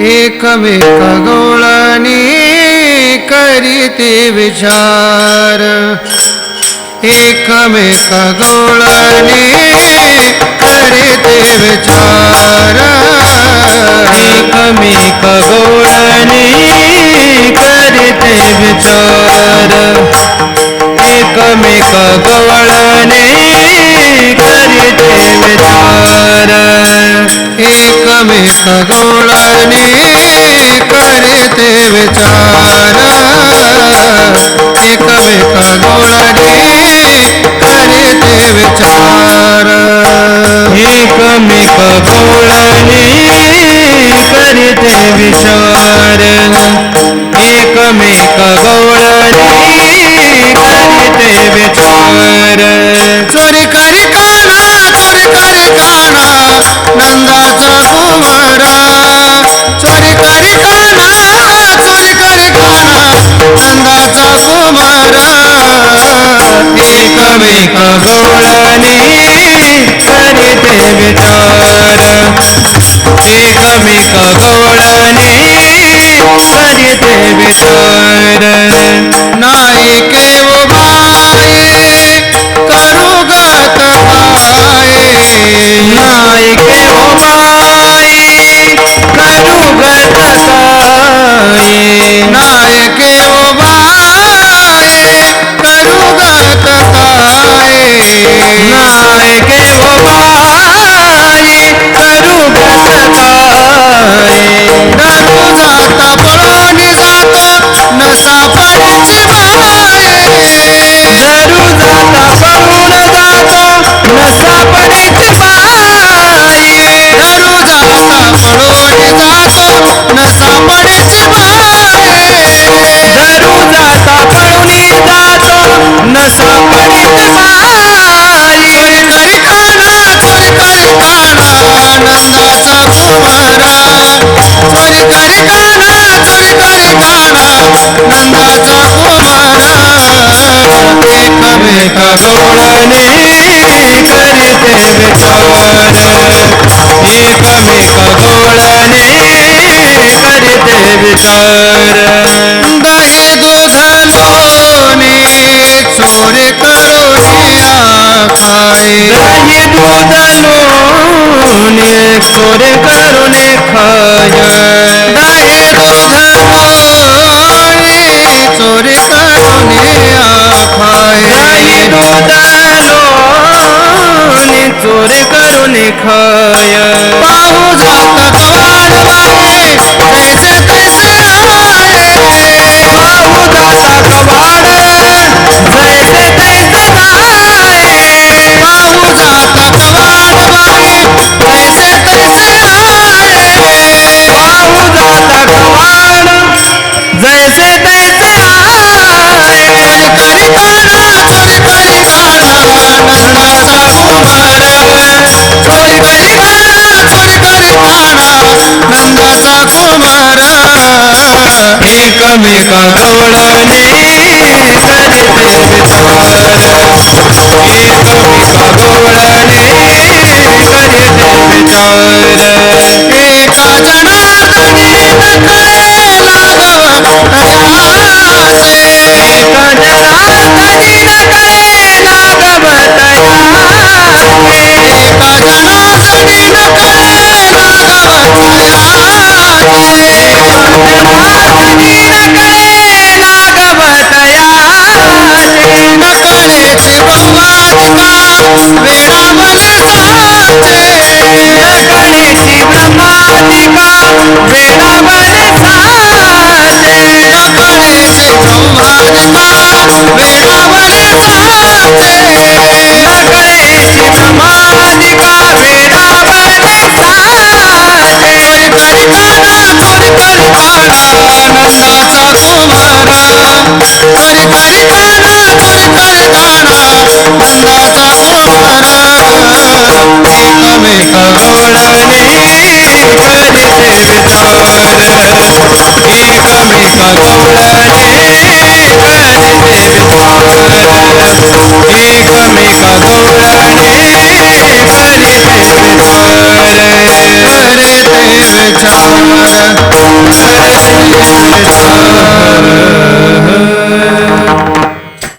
एकमेक गोळणी करीते विचार. एकमेक गोळणी करीते विचार. एकमेक गोळणी करीते विचार. एकमेक गोळणी एकमेक गुणने करे ते विचार एकमेक गुणने करे ते ਵੇ ਖਗੋਲਨੀ ਕਰੇ ਤੇ ਵਿਚਾਰ। ਵੇ ਕਮੀ ਖਗੋਲਨੀ ਕਰੇ ਤੇ ਵਿਚਾਰ। ਨੰਦਾ ਚਾਹੁਵਾਰਾ ਇੱਕ ਸੋਹਣਾ ਨੇ ਕਰਤੇ ਵਿਚਾਰ नशा सुमारा हरी भरी